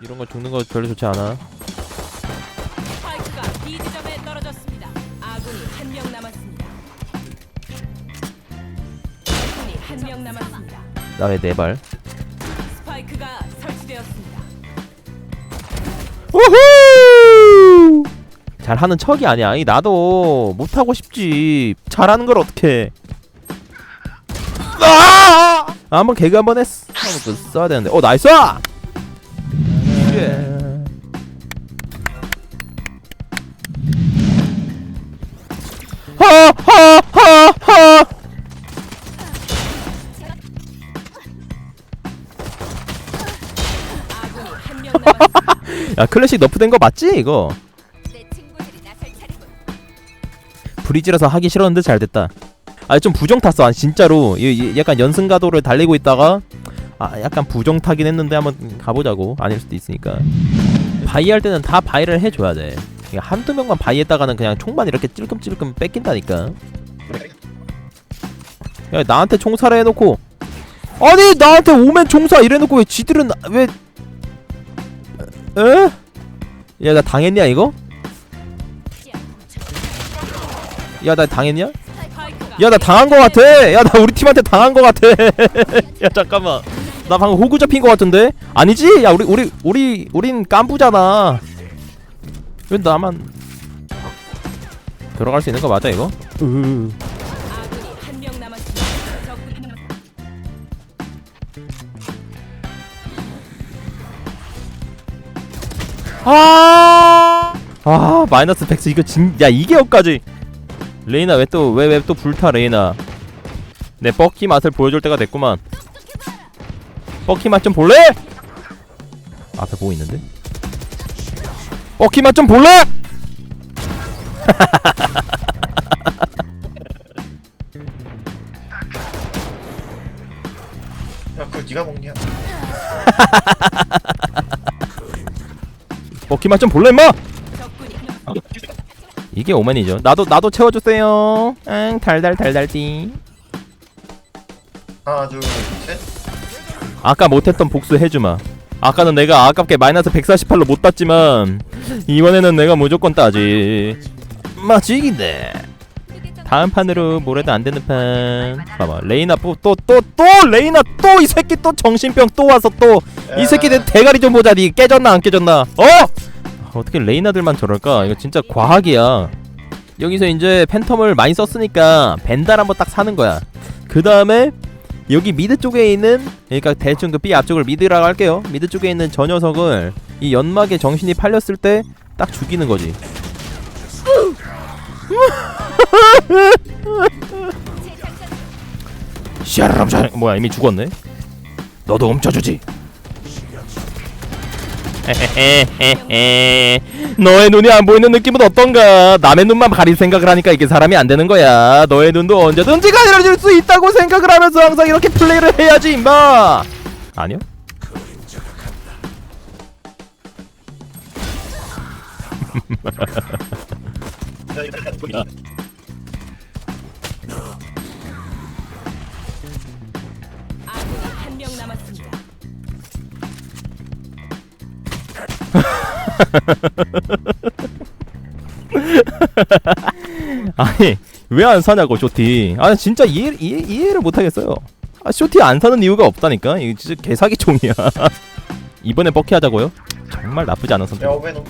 이런 거 죽는 거 별로 좋지 않아. 스파이크가 B 지점에 떨어졌습니다. 아군이 한 명 남았습니다. 아군이 한 명 남았습니다. 나의 네 발. 스파이크가 설치되었습니다. 우후! 잘하는 척이 아니야. 이 나도 못하고 싶지. 잘하는 걸 어떻게? 아! 한번 개그 한번 했. 한번 그 써야 되는데. 어 나이스! 예. 하하하하! 아군이 한 명 남았습니다. 야 클래식 너프된 거 맞지 이거? 내 친구들이 나설 차례군. 브리지라서 하기 싫었는데 잘 됐다. 아좀 부정 탔어. 아, 진짜로 이- 이- 약간 연승 가도를 달리고 있다가 아 약간 부정 타긴 했는데 한번 가보자고 아닐 수도 있으니까 바이 할 때는 다 바이를 해줘야 돼. 그냥 한두 명만 바이 했다가는 그냥 총만 이렇게 찔끔찔끔 뺏긴다니까. 야 나한테 총사를 해놓고 아니 나한테 오면 총사 이래놓고 왜 지들은 나- 왜 에? 야나 당했냐 이거? 야 나 당했냐? 야 나 당한 거 같아. 야 나 우리 팀한테 당한 거 같아. 야 잠깐만. 나 방금 호구 잡힌 거 같은데? 아니지? 야 우리 우리 우리 우린 깐부잖아. 왜 나만 들어갈 수 있는 거 맞아 이거? 적군이 아. 아 마이너스 백스 이거 진 야 이게 여기까지. 레이나 왜 또 왜 왜 또 불타 레이나. 내 뻑키 맛을 보여줄 때가 됐구만. 뻑키 맛 좀 볼래? 앞에 보고 있는데. 뻑키 맛 좀 볼래? 야 그거 네가 먹냐? 뻑키 맛 좀 볼래 임마? 이게 오맨이죠. 나도 나도 채워주세요. 응 달달 달달띠. 하나 둘셋 아까 못했던 복수 해주마. 아까는 내가 아깝게 마이너스 148로 못 땄지만 이번에는 내가 무조건 따지. 마지기네. 다음 판으로 뭐래도 안 되는 판. 봐봐 레이나 또또 또또 레이나 또 이 새끼 또 정신병 또 와서 또 이 새끼 내 대가리 좀 보자. 니 깨졌나 안 깨졌나? 어? 어떻게 레이나들만 저럴까? 이거 진짜 과학이야. 여기서 이제 팬텀을 많이 썼으니까 벤달 한번 딱 사는 거야. 그 다음에 여기 미드 쪽에 있는 그러니까 대충 그 B 앞쪽을 미드라고 할게요. 미드 쪽에 있는 저 녀석을 이 연막에 정신이 팔렸을 때 딱 죽이는 거지. 샤람샤 뭐야 이미 죽었네. 너도 훔쳐주지. 헤헤헤헤. 너의 눈이 안 보이는 느낌은 어떤가? 남의 눈만 가릴 생각을 하니까 이게 사람이 안 되는 거야. 너의 눈도 언제든지 가려질 수 있다고 생각을 하면서 항상 이렇게 플레이를 해야지, 임마. 아니요? 야 이거 뭐야? 아군이 한 명 남았습니다. 아니 왜 안 사냐고 쇼티. 아 진짜 이해 이해 이해를 못 하겠어요. 아 쇼티 안 사는 이유가 없다니까. 이거 진짜 개사기 총이야. 이번에 뻑키 하자고요? 정말 나쁘지 않은 선택. 야 오벤 오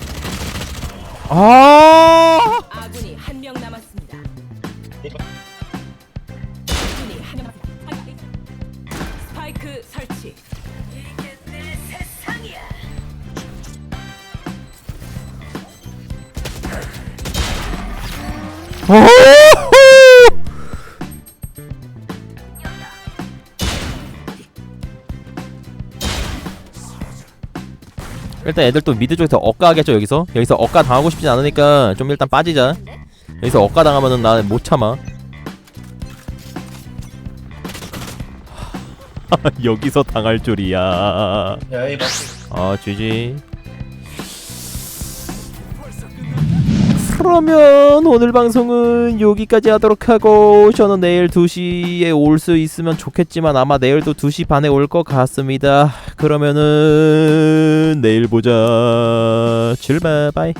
아. 아군이 한 명 남았습니다. 일단 애들 또 미드 쪽에서 억까 하겠죠 여기서? 여기서 억까 당하고 싶진 않으니까 좀 일단 빠지자. 여기서 억까 당하면은 나 못 참아. 여기서 당할 줄이야. 야이 맞지 아 GG 그러면 오늘 방송은 여기까지 하도록 하고 저는 내일 2시에 올 수 있으면 좋겠지만 아마 내일도 2시 반에 올 것 같습니다. 그러면은 내일 보자. 출발 바이.